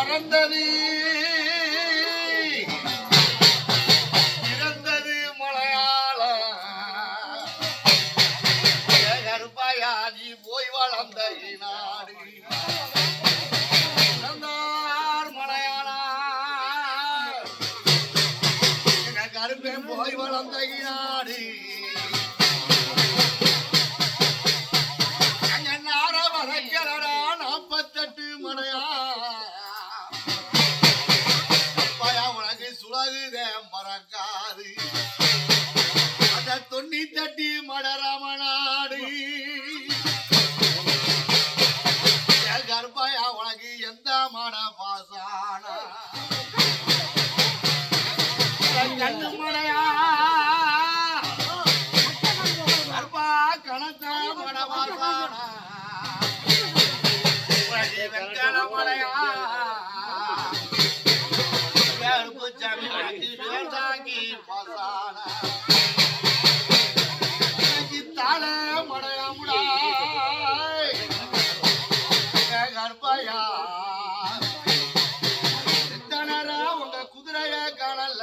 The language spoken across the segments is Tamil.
பறந்தது. இறந்தது மலையாளம் ஏ போய் வளர்ந்த நாடு இறந்தார் மலையாளம் போய் வளர்ந்த valley. பாசானா எனக்கு மடையாமுடா. கருப்பாயா. எத்தனரா உங்க குதிரைய காணல.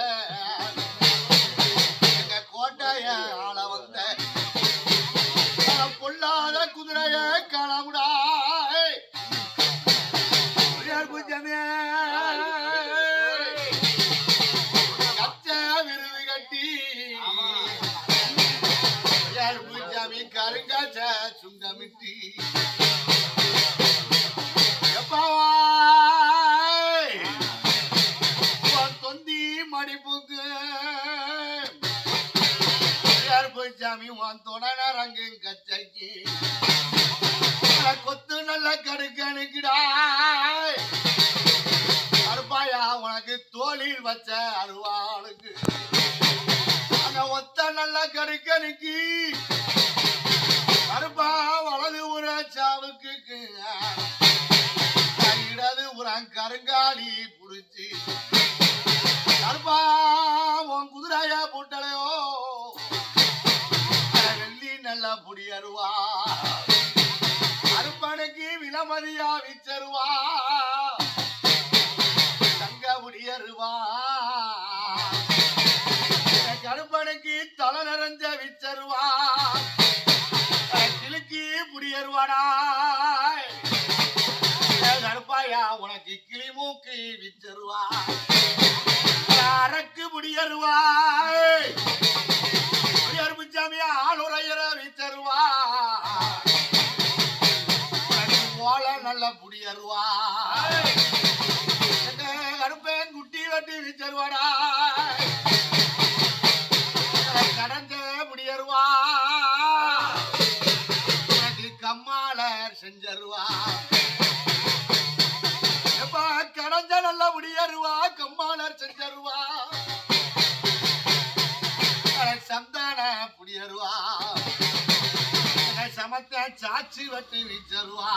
சாமி உன் அங்கே கச்சைக்கு. கொத்து நல்ல கடுக்கணுக்குடா அருப்பாயா உனக்கு தோளில் வச்ச அருவாளுக்கு. அந்த ஒத்த நல்ல கடுக்கணுக்கு அருப்பா வலது உர சாவுக்கு இடது உரம் கருங்காலி புடிச்சு. புடியருவா அருப்பனுக்கு விலமதியா விச்சருவா தங்க புடியருவா கருப்பனுக்கு தலை நிறைஞ்ச விச்சருவா கிழக்கு புடியருவாடா கருப்பாயா உனக்கு கிளி மூக்கு விச்சருவா அரக்கு முடியருவா முடியருப்பு சாமியா ஆளுரையர விச்சருவா போல நல்ல புடியருவா. கருப்பேன் குட்டி வெட்டி விச்சருவாடா கடந்த முடியருவா. கம்மாளர் செஞ்சருவா. கடஞ்ச கடந்த நல்ல முடியருவா கம்மாளர் செஞ்சருவா. சமத்த சாட்சி வட்டி விச்சருவா